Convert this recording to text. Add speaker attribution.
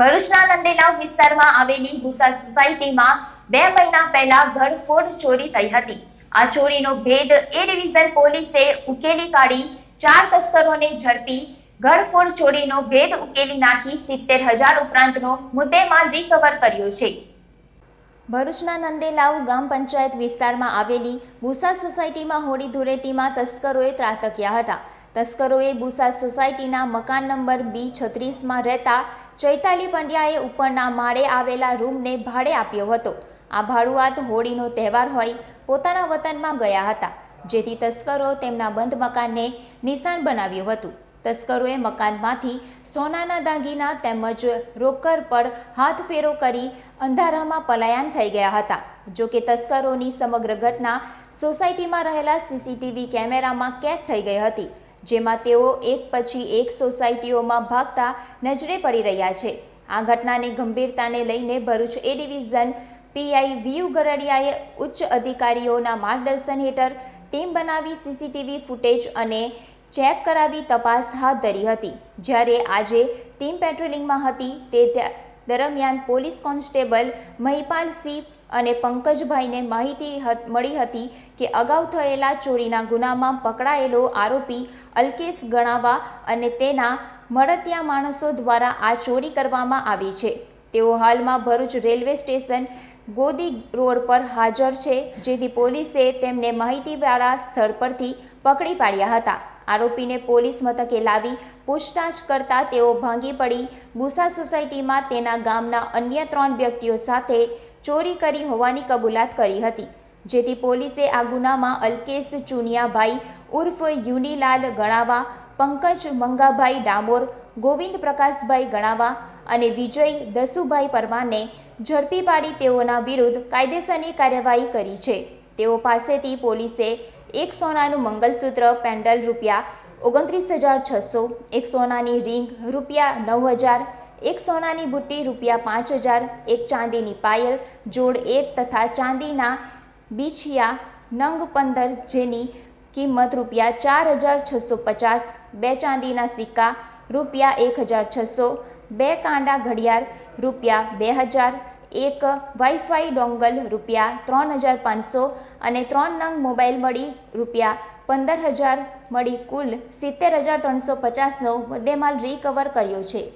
Speaker 1: ભરૂચના નંદેલાવ વિસ્તારમાં આવેલી ભૂસા સોસાયટીમાં બે મહિના પહેલા ઘરફોડ ચોરી થઈ હતી. આ ચોરીનો ભેદ એ ડિવિઝન પોલીસે ઉકેલી કાઢી ચાર તસ્કરોને ઝડપી ઘરફોડ ચોરીનો ભેદ ઉકેલી નાખી સિત્તેર હજાર ઉપરાંતનો મુદ્દેમાલ રિકવર કર્યો છે. ભરૂચના નંદેલાવ ગામ પંચાયત વિસ્તારમાં આવેલી ભૂસા સોસાયટીમાં હોળી ધૂળેટીમાં તસ્કરોએ ત્રાટક્યા હતા. તસ્કરોએ બુસા સોસાયટીના મકાન નંબર બી છત્રીસમાં રહેતા ચૈતાલી પંડ્યાએ ઉપરના માળે આવેલા રૂમને ભાડે આપ્યો હતો. આ ભાડુઆત હોળીનો તહેવાર હોય પોતાના વતનમાં ગયા હતા, જેથી તસ્કરો તેમના બંધ મકાનને નિશાન બનાવ્યું હતું. તસ્કરોએ મકાનમાંથી સોનાના દાગીના તેમજ રોકડ પર હાથ ફેરો કરી અંધારામાં પલાયન થઈ ગયા હતા. જો કે તસ્કરોની સમગ્ર ઘટના સોસાયટીમાં રહેલા સીસીટીવી કેમેરામાં કેદ થઈ ગઈ હતી. જેમાં તેઓ એક પછી એક સોસાયટીઓમાં ભાગતા નજરે પડી રહ્યા છે. આ ઘટનાની ગંભીરતાને લઈને Bharuch A division PI VU ગરડિયાએ ઉચ્ચ અધિકારીઓના માર્ગદર્શન હેઠળ ટીમ બનાવી સીસીટીવી ફૂટેજ અને ચેક કરાવી તપાસ હાથ ધરી હતી. જ્યારે આજે ટીમ પેટ્રોલિંગમાં હતી, તે દરમિયાન પોલીસ કોન્સ્ટેબલ મહિપાલ સિંહ અને પંકજભાઈને માહિતી મળી હતી કે અગાઉ થયેલા ચોરીના ગુનામાં પકડાયેલો આરોપી અલ્કેશ ગણાવા અને તેના મળતિયા માણસો દ્વારા આ ચોરી કરવામાં આવી છે. તેઓ હાલમાં Bharuch railway station Godi road પર હાજર છે, જેથી પોલીસે તેમને માહિતીવાળા સ્થળ પરથી પકડી પાડ્યા હતા. આરોપીને પોલીસ મથકે લાવી પૂછતાછ કરતા તેઓ ભાંગી પડી. બુસા સોસાયટીમાં તેના ગામના અન્ય ત્રણ વ્યક્તિઓ સાથે ચોરી કરી હોવાની કબૂલાત કરી હતી. જેથી પોલીસે આ ગુનામાં અલ્કેશ ચુનિયાભાઈ ઉર્ફ યુનીલાલ ગણાવા, પંકજ મંગાભાઈ ડામોર ગોવિંદ પ્રકાશભાઈ ગણાવા અને વિજય દસુભાઈ પરમારને ઝડપી પાડી તેઓના વિરુદ્ધ કાયદેસરની કાર્યવાહી કરી છે. તેઓ પાસેથી પોલીસે એક સોનાનું મંગલસૂત્ર, પેન્ડલ રૂપિયા ઓગણત્રીસ હજાર છસો, એક સોનાની રિંગ રૂપિયા નવ હજાર, એક સોનાની બુટ્ટી રૂપિયા પાંચ હજાર, એક ચાંદીની પાયલ, જોડ એક તથા ચાંદીના બીછિયા નંગ પંદર જેની કિંમત રૂપિયા ચાર હજાર છસો પચાસ, બે ચાંદીના સિક્કા રૂપિયા એક હજાર છસો, બે કાંડા ઘડિયાળ રૂપિયા બે હજાર એક વાઈફાઈ ડોંગલ રૂપિયા ત્રણ હજાર પાંચસો અને ત્રણ નંગ મોબાઈલ મળી રૂપિયા પંદર હજાર મળી કુલ સિત્તેર હજાર ત્રણસો પચાસનો મુદ્દેમાલ રિકવર કર્યો છે.